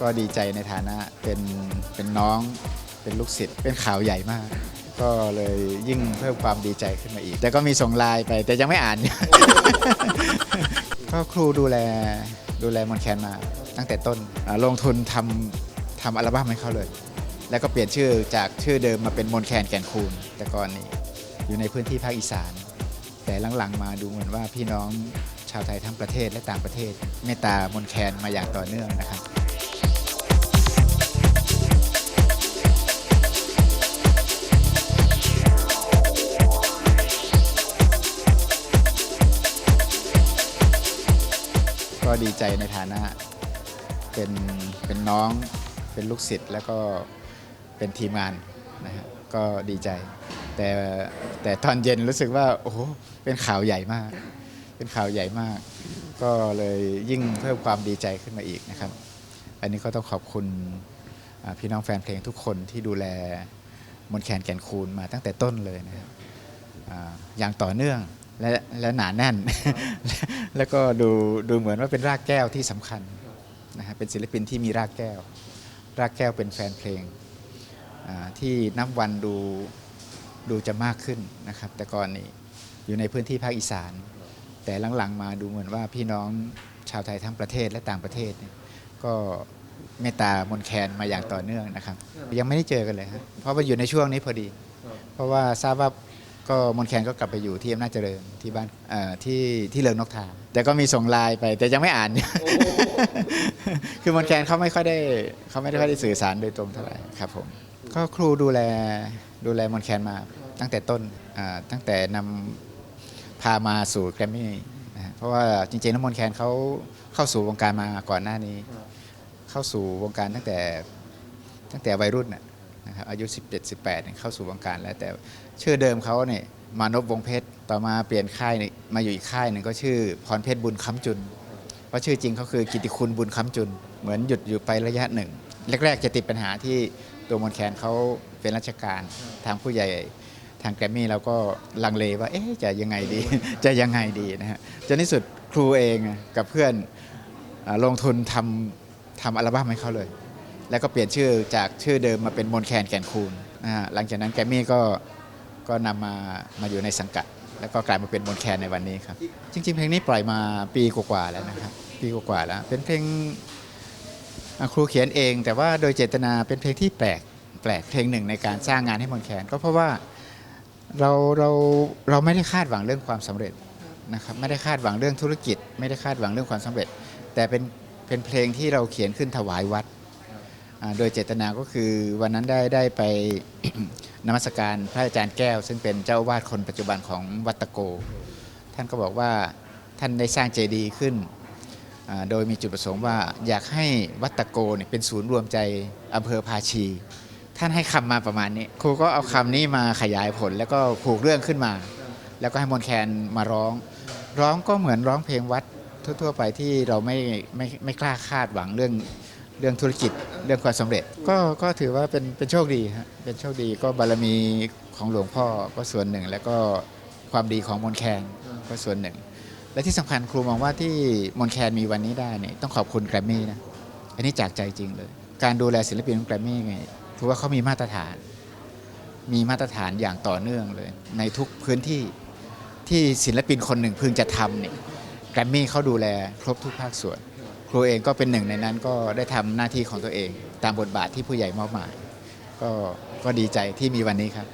ก็ดีใจในฐานะเป็นเป็นน้องเป็นลูกศิษย์เป็นข่าวใหญ่มาก ก็เลยยิ่งเพิ่มความดีใจขึ้นมาอีก แต่ก็มีส่งไลน์ไปแต่ยังไม่อ่าน ก็ครูดูแลดูแลมอนแคนมา ตั้งแต่ต้นลงทุนทำทำอัลบั้มให้เขาเลย แล้วก็เปลี่ยนชื่อจากชื่อเดิมมาเป็นมอนแคนแก่นคูนแต่ก่อนนี้อยู่ในพื้นที่ภาคอีสาน แต่หลังๆมาดูเหมือนว่าพี่น้องชาวไทยทั้งประเทศและต่างประเทศเมตตามนแคนมาอย่างต่อเนื่องนะครับ ดีใจในฐานะเป็นเป็นน้องเป็นลูกศิษย์แล้วก็เป็นทีมงานนะฮะก็ดีใจ แต่แต่ตอนเย็นรู้สึกว่าโอ้โหเป็นข่าวใหญ่มาก เป็นข่าวใหญ่มาก ก็เลยยิ่งเพิ่มความดีใจขึ้นมาอีกนะครับ อันนี้ก็ต้องขอบคุณพี่น้องแฟนเพลงทุกคนที่ดูแลมนต์แคนแก่นคูณมาตั้งแต่ต้นเลยนะครับอย่างต่อเนื่อง และและหนาแน่น แล้วก็ดูดูเหมือนว่าเป็นรากแก้วที่สำคัญนะฮะเป็นศิลปินที่มีรากแก้ว รากแก้วเป็นแฟนเพลงที่นับวันดูดูจะมากขึ้นนะครับ แต่ก่อนนี้อยู่ในพื้นที่ภาคอีสาน แต่หลังๆมาดูเหมือนว่าพี่น้องชาวไทยทั้งประเทศและต่างประเทศ ก็เมตตามนแคนมาอย่างต่อเนื่องนะครับ ยังไม่ได้เจอกันเลยครับเพราะว่าอยู่ในช่วงนี้พอดี เพราะว่าทราบว่า ก็มนแคนก็กลับไปอยู่ที่อำนาจเจริญที่บ้านเอ่อที่ที่เริงนกทาแต่ก็มีส่งไลน์ไปแต่ยังไม่อ่าน คือมนแคนเขาไม่ค่อยได้เขาไม่ได้ค่อยได้สื่อสารโดยตรงเท่าไหร่ครับผมก็ครูดูแลดูแลมนแคนมาตั้งแต่ต้นอ่าตั้งแต่นำพามาสู่แกรมมี่นะฮะเพราะว่าจริงๆแล้วมนแคนเขาเข้าสู่วงการมาก่อนหน้านี้ เข้าสู่วงการตั้งแต่ตั้งแต่วัยรุ่นน่ะ นะครับอายุ 17 18เนี่ยเข้าสู่วงการแล้ว แต่ชื่อเดิมเขาเนี่ยมานพวงเพชรต่อมาเปลี่ยนค่ายมาอยู่อีกค่ายหนึ่งก็ชื่อพรเพชรบุญคำจุนเพราะชื่อจริงเขาคือกิติคุณบุญคำจุน เหมือนหยุดอยู่ไประยะหนึ่งแรกๆจะติดปัญหาที่ตัวมนแคนเขาเป็นราชการทางผู้ใหญ่ทางแกรมมี่เราก็ลังเลว่าเอ๊ะจะยังไงดี จะยังไงดีนะฮะจนที่สุดครูเองกับเพื่อนอลงทุนทำทำอัลบั้มให้เขาเลย แล้วก็เปลี่ยนชื่อจากชื่อเดิมมาเป็นมนแคนแก่นคูนนะฮะหลังจากนั้นแกรมมี่ก็ก็นำมามาอยู่ในสังกัด แล้วก็กลายมาเป็นมนแคนในวันนี้ครับ จริง ๆ เพลงนี้ปล่อยมาปีกว่าๆแล้วนะครับ ปีกว่าๆแล้ว เป็นเพลงครูเขียนเอง แต่ว่าโดยเจตนาเป็นเพลงที่แปลกแปลกเพลงหนึ่งในการสร้างงานให้มนแคนก็เพราะว่าเราเราเราไม่ได้คาดหวังเรื่องความสำเร็จนะครับไม่ได้คาดหวังเรื่องธุรกิจ ไม่ได้คาดหวังเรื่องความสำเร็จ แต่เป็นเป็นเพลงที่เราเขียนขึ้นถวายวัด โดยเจตนาก็คือวันนั้นได้ได้ไป นมัสการพระอาจารย์แก้ว ซึ่งเป็นเจ้าวาดคนปัจจุบันของวัตโก ท่านก็บอกว่าท่านได้สร้างเจดีย์ขึ้น โดยมีจุดประสงค์ว่าอยากให้วัตโกเนี่ยเป็นศูนย์รวมใจอำเภอภาชี ท่านให้คำมาประมาณนี้ครูก็เอาคำนี้มาขยายผลแล้วก็ผูกเรื่องขึ้นมา แล้วก็ให้มนแคนมาร้อง ร้องก็เหมือนร้องเพลงวัดทั่วๆไปที่เราไม่ไม่ไม่กล้าคาดหวังเรื่อง เรื่องธุรกิจเรื่องความสำเร็จ ก็ก็ถือว่าเป็นเป็นโชคดีฮะเป็นโชคดีก็บารมีของหลวงพ่อก็ส่วนหนึ่ง แล้วก็ความดีของมนแคนก็ส่วนหนึ่ง และที่สำคัญครูมองว่าที่มนแคนมีวันนี้ได้เนี่ยต้องขอบคุณแกรมมี่นะอันนี้จากใจจริงเลย การดูแลศิลปินของแกรมมี่ไงถือว่าเขามีมาตรฐาน มีมาตรฐานอย่างต่อเนื่องเลย ในทุกพื้นที่ที่ศิลปินคนหนึ่งพึงจะทำเนี่ยแกรมมี่เขาดูแลครบทุกภาคส่วน รูเองก็เป็นหนึ่งในนั้นก็ได้ทำหน้าที่ของตัวเอง ตามบทบาทที่ผู้ใหญ่มอบหมายก็ก็ดีใจที่มีวันนี้ครับ